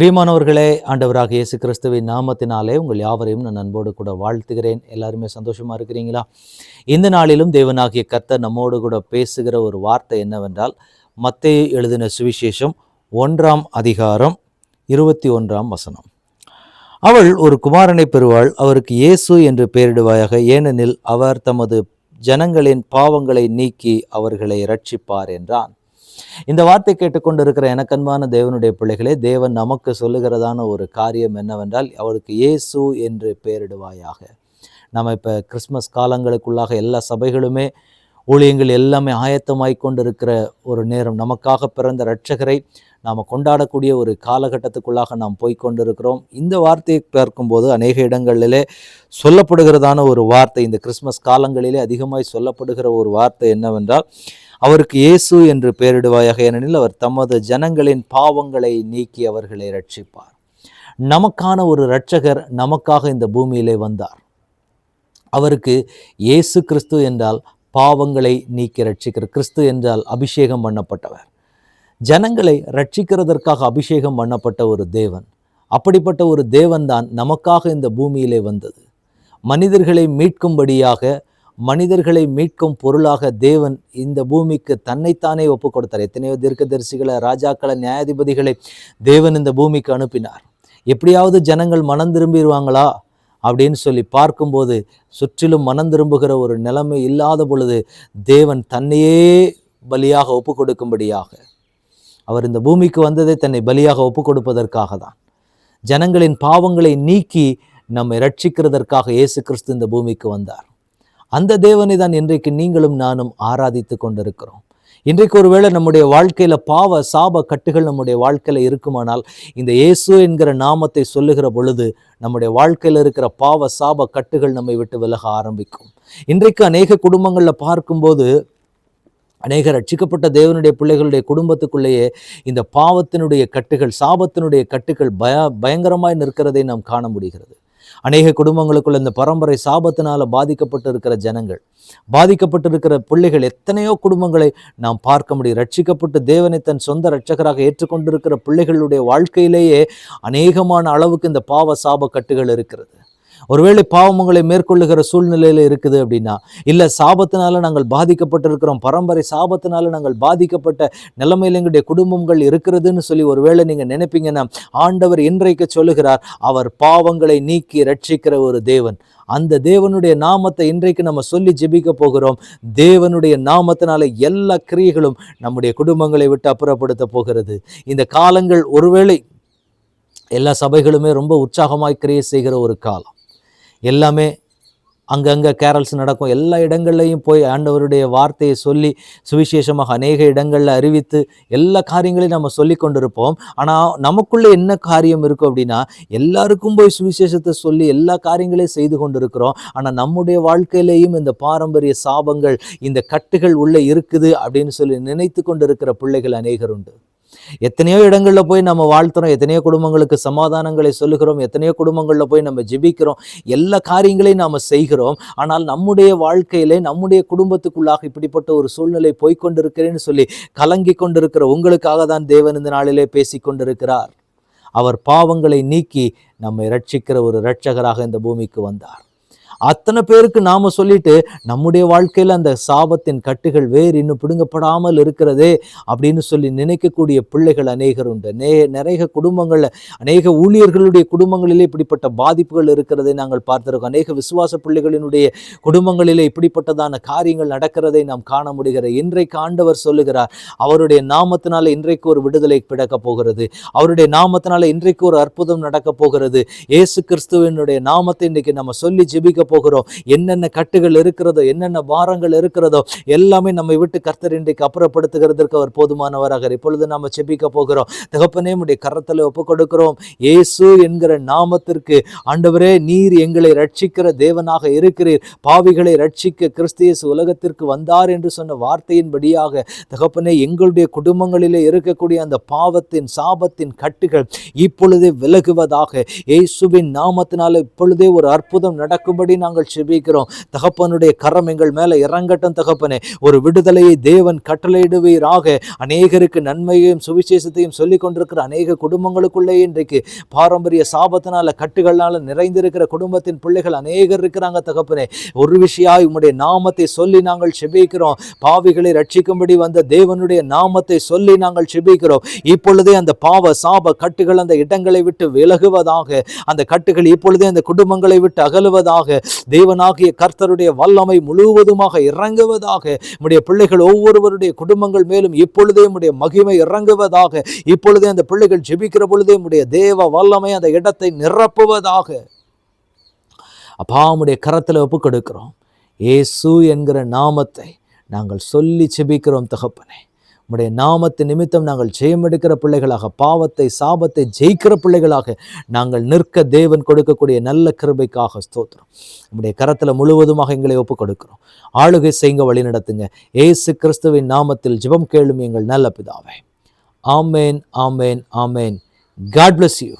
பிரியமானவர்களே ஆண்டவராக இயேசு கிறிஸ்துவின் நாமத்தினாலே உங்கள் யாவரையும் நான் அன்போடு கூட வாழ்த்துகிறேன். எல்லாருமே சந்தோஷமாக இருக்கிறீங்களா? இந்த நாளிலும் தேவனாகிய கர்த்தர் நம்மோடு கூட பேசுகிற ஒரு வார்த்தை என்னவென்றால் மத்தேயு எழுதின சுவிசேஷம் ஒன்றாம் அதிகாரம் இருபத்தி ஒன்றாம் வசனம். அவள் ஒரு குமாரனை பெறுவாள் அவருக்கு இயேசு என்று பெயரிடுவாயாக ஏனெனில் அவர் தமது ஜனங்களின் பாவங்களை நீக்கி அவர்களை ரட்சிப்பார் என்றான். இந்த வார்த்தை கேட்டுக்கொண்டிருக்கிற எனக்கன்பான தேவனுடைய பிள்ளைகளே தேவன் நமக்கு சொல்லுகிறதான ஒரு காரியம் என்னவென்றால் அவருக்கு இயேசு என்று பெயரிடுவாயாக. நம்ம இப்போ கிறிஸ்மஸ் காலங்களுக்குள்ளாக எல்லா சபைகளுமே ஊழியங்கள் எல்லாமே ஆயத்தமாய் கொண்டிருக்கிற ஒரு நேரம். நமக்காக பிறந்த இரட்சகரை நாம் கொண்டாடக்கூடிய ஒரு காலகட்டத்துக்குள்ளாக நாம் போய்கொண்டிருக்கிறோம் இந்த வார்த்தையை பார்க்கும்போது அநேக இடங்களிலே சொல்லப்படுகிறதான ஒரு வார்த்தை இந்த கிறிஸ்மஸ் காலங்களிலே அதிகமாய் சொல்லப்படுகிற ஒரு வார்த்தை என்னவென்றால் அவருக்கு இயேசு என்று பெயரிடுவாயாக ஏனெனில் அவர் தமது ஜனங்களின் பாவங்களை நீக்கி அவர்களை ரட்சிப்பார் நமக்கான ஒரு இரட்சகர் நமக்காக இந்த பூமியிலே வந்தார். அவருக்கு இயேசு கிறிஸ்து என்றால் பாவங்களை நீக்கி ரட்சிக்கிற கிறிஸ்து என்றால் அபிஷேகம் பண்ணப்பட்டவர். ஜனங்களை ரட்சிக்கிறதற்காக அபிஷேகம் பண்ணப்பட்ட ஒரு தேவன். அப்படிப்பட்ட ஒரு தேவன்தான் நமக்காக இந்த பூமியிலே வந்தது. மனிதர்களை மீட்கும்படியாக மனிதர்களை மீட்கும் பொருளாக தேவன் இந்த பூமிக்கு தன்னைத்தானே ஒப்பு கொடுத்தார் எத்தனையோ தீர்க்கதரிசிகளை ராஜாக்களை நியாயாதிபதிகளை தேவன் இந்த பூமிக்கு அனுப்பினார். எப்படியாவது ஜனங்கள் மனம் திரும்பிடுவாங்களா? அப்படின்னு சொல்லி பார்க்கும்போது சுற்றிலும் மனம் திரும்புகிற ஒரு நிலைமை இல்லாத பொழுது தேவன் தன்னையே பலியாக ஒப்பு கொடுக்கும்படியாக அவர் இந்த பூமிக்கு வந்ததை தன்னை பலியாக ஒப்பு கொடுப்பதற்காக தான். ஜனங்களின் பாவங்களை நீக்கி நம்மை ரட்சிக்கிறதற்காக இயேசு கிறிஸ்து இந்த பூமிக்கு வந்தார். அந்த தேவனை தான் இன்றைக்கு நீங்களும் நானும் ஆராதித்து கொண்டிருக்கிறோம். இன்றைக்கு ஒருவேளை நம்முடைய வாழ்க்கையில் பாவ சாப கட்டுகள் நம்முடைய வாழ்க்கையில் இருக்குமானால் இந்த இயேசு என்கிற நாமத்தை சொல்லுகிற பொழுது நம்முடைய வாழ்க்கையில் இருக்கிற பாவ சாப கட்டுகள் நம்மை விட்டு விலக ஆரம்பிக்கும். இன்றைக்கு அநேக குடும்பங்களில் பார்க்கும்போது அநேக ரட்சிக்கப்பட்ட தேவனுடைய பிள்ளைகளுடைய குடும்பத்துக்குள்ளேயே இந்த பாவத்தினுடைய கட்டுகள் சாபத்தினுடைய கட்டுகள் பய பயங்கரமாய் நிற்கிறதை நாம் காண முடிகிறது. அநேக குடும்பங்களுக்குள்ள இந்த பரம்பரை சாபத்தினால பாதிக்கப்பட்டு இருக்கிற ஜனங்கள் பாதிக்கப்பட்டு இருக்கிற பிள்ளைகள் எத்தனையோ குடும்பங்களை நாம் பார்க்க முடியும். ரட்சிக்கப்பட்டு தேவனை தன் சொந்த ரட்சகராக ஏற்றுக்கொண்டிருக்கிற பிள்ளைகளுடைய வாழ்க்கையிலேயே அநேகமான அளவுக்கு இந்த பாவ சாப கட்டுகள் இருக்கிறது. ஒருவேளை பாவமங்களை மேற்கொள்ளுகிற சூழ்நிலையில் இருக்குது அப்படின்னா இல்லை சாபத்தினால நாங்கள் பாதிக்கப்பட்டிருக்கிறோம் பரம்பரை சாபத்தினால நாங்கள் பாதிக்கப்பட்ட நிலைமையில் எங்களுடைய குடும்பங்கள் இருக்கிறதுன்னு சொல்லி ஒருவேளை நீங்கள் நினைப்பீங்கன்னா ஆண்டவர் இன்றைக்கு சொல்லுகிறார் அவர் பாவங்களை நீக்கி ரட்சிக்கிற ஒரு தேவன். அந்த தேவனுடைய நாமத்தை இன்றைக்கு நம்ம சொல்லி ஜெபிக்க போகிறோம். தேவனுடைய நாமத்தினால எல்லா கிரியைகளும் நம்முடைய குடும்பங்களை விட்டு அப்புறப்படுத்த போகிறது. இந்த காலங்கள் ஒருவேளை எல்லா சபைகளுமே ரொம்ப உற்சாகமாய் கிரியை செய்கிற ஒரு காலம். எல்லாமே அங்கங்கே கேரல்ஸ் நடக்கும். எல்லா இடங்கள்லையும் போய் ஆண்டவருடைய வார்த்தையை சொல்லி சுவிசேஷமாக அநேக இடங்களில் அறிவித்து எல்லா காரியங்களையும் நம்ம சொல்லி கொண்டிருப்போம். ஆனால் நமக்குள்ளே என்ன காரியம் இருக்கும் அப்படின்னா எல்லாருக்கும் போய் சுவிசேஷத்தை சொல்லி எல்லா காரியங்களையும் செய்து கொண்டிருக்கிறோம். ஆனால் நம்முடைய வாழ்க்கையிலேயும் இந்த பாரம்பரிய சாபங்கள் இந்த கட்டுகள் உள்ளே இருக்குது அப்படின்னு சொல்லி நினைத்து கொண்டிருக்கிற பிள்ளைகள் அநேகர் உண்டு. எத்தனையோ இடங்களில் போய் நம்ம வாழ்த்துறோம். எத்தனையோ குடும்பங்களுக்கு சமாதானங்களை சொல்லுகிறோம். எத்தனையோ குடும்பங்களில் போய் நம்ம ஜெபிக்கிறோம். எல்லா காரியங்களையும் நாம் செய்கிறோம். ஆனால் நம்முடைய வாழ்க்கையிலே நம்முடைய குடும்பத்துக்குள்ளாக இப்படிப்பட்ட ஒரு சூழ்நிலை போய்கொண்டிருக்கிறேன்னு சொல்லி கலங்கி கொண்டிருக்கிற உங்களுக்காக தான் தேவன் இந்த நாளிலே பேசி கொண்டிருக்கிறார். அவர் பாவங்களை நீக்கி நம்மை ரட்சிக்கிற ஒரு இரட்சகராக இந்த பூமிக்கு வந்தார். அத்தனை பேருக்கு நாம சொல்லிட்டு நம்முடைய வாழ்க்கையில் அந்த சாபத்தின் கட்டுகள் வேறு இன்னும் பிடுங்கப்படாமல் இருக்கிறதே அப்படின்னு சொல்லி நினைக்கக்கூடிய பிள்ளைகள் அநேகர் உண்டு. நே நிறைய குடும்பங்கள்ல அநேக ஊழியர்களுடைய குடும்பங்களிலே இப்படிப்பட்ட பாதிப்புகள் இருக்கிறதை நாங்கள் பார்த்திருக்கோம். அநேக விசுவாச பிள்ளைகளினுடைய குடும்பங்களிலே இப்படிப்பட்டதான காரியங்கள் நடக்கிறதை நாம் காண முடிகிற இன்றைக்கு ஆண்டவர் சொல்லுகிறார் அவருடைய நாமத்தினால இன்றைக்கு ஒரு விடுதலை பிடக்க போகிறது. அவருடைய நாமத்தினால இன்றைக்கு ஒரு அற்புதம் நடக்க போகிறது. இயேசு கிறிஸ்துவனுடைய நாமத்தை இன்றைக்கு நம்ம சொல்லி ஜெபிக்க போகிறோம். என்னென்ன கட்டுகள் இருக்கிறதோ என்னென்ன பாரங்கள் இருக்கிறதோ எல்லாமே நம்மை விட்டு கர்த்தர் இன்றைக்கு அப்புறப்படுத்துகிறதற்கு அவர் போதுமானவராக இப்பொழுது நாம் செபிக்க போகிறோம். தகப்பனே உடைய கரத்தில் ஒப்பு கொடுக்கிறோம் ஏசு என்கிற நாமத்திற்கு ஆண்டவரே நீர் எங்களை ரட்சிக்கிற தேவனாக இருக்கிறீர். பாவிகளை ரட்சிக்க கிறிஸ்தியசு உலகத்திற்கு வந்தார் என்று சொன்ன வார்த்தையின்படியாக தகப்பனே எங்களுடைய குடும்பங்களிலே இருக்கக்கூடிய அந்த பாவத்தின் சாபத்தின் கட்டுகள் இப்பொழுதே விலகுவதாக இயேசுவின் நாமத்தினால் இப்பொழுதே ஒரு அற்புதம் நடக்கும்படி நாங்கள் செபிக்கிறோம். தகப்பனுடைய கரம் எங்கள் மேலே இறங்கட்டும் தகப்பனே. ஒரு விடுதலையை தேவன் கட்டளையிடுவீராக. அநேகருக்கு நன்மையையும் சுவிசேஷத்தையும் சொல்லிக் கொண்டிருக்கிற அநேக குடும்பங்களுக்குள்ளே இன்றைக்கு பாரம்பரிய சாபத்தினால கட்டுகளால் நிறைந்திருக்கிற குடும்பத்தின் பிள்ளைகள் அநேகர் இருக்கிறாங்க தகப்பனே. ஒரு விஷயாய் உம்முடைய நாமத்தை சொல்லி நாங்கள் செபிக்கிறோம். பாவிகளை ரட்சிக்கும்படி வந்த தேவனுடைய நாமத்தை சொல்லி நாங்கள் செபிக்கிறோம். இப்பொழுதே அந்த பாவ சாப கட்டுகள் அந்த இடங்களை விட்டு விலகுவதாக அந்த கட்டுகள் இப்பொழுதே அந்த குடும்பங்களை விட்டு அகலுவதாக தேவனாகிய கர்த்தருடைய வல்லமை முழுவதுமாக இறங்குவதாக நம்முடைய பிள்ளைகள் ஒவ்வொருவருடைய குடும்பங்கள் மேலும் இப்பொழுதே நம்முடைய மகிமை இறங்குவதாக இப்பொழுதே அந்த பிள்ளைகள் ஜெபிக்கிற பொழுதே நம்முடைய தேவ வல்லமை அந்த இடத்தை நிரப்புவதாக. அப்பா உம்முடைய கரத்தில் ஒப்பு கொடுக்கிறோம் ஏசு என்கிற நாமத்தை நாங்கள் சொல்லி செபிக்கிறோம் தகப்பனே. உம்முடைய நாமத்து நிமித்தம் நாங்கள் ஜெயம் எடுக்கிற பிள்ளைகளாக பாவத்தை சாபத்தை ஜெயிக்கிற பிள்ளைகளாக நாங்கள் நிற்க தேவன் கொடுக்கக்கூடிய நல்ல கிருபைக்காக ஸ்தோத்திரம். உம்முடைய கரத்தில் முழுவதுமாக எங்களை ஒப்பு கொடுக்கிறோம் ஆளுகை செய்யுங்க வழி நடத்துங்க. ஏசு கிறிஸ்துவின் நாமத்தில் ஜெபம் கேளும் எங்கள் நல்ல பிதாவே. ஆமேன் ஆமேன் ஆமேன். God bless you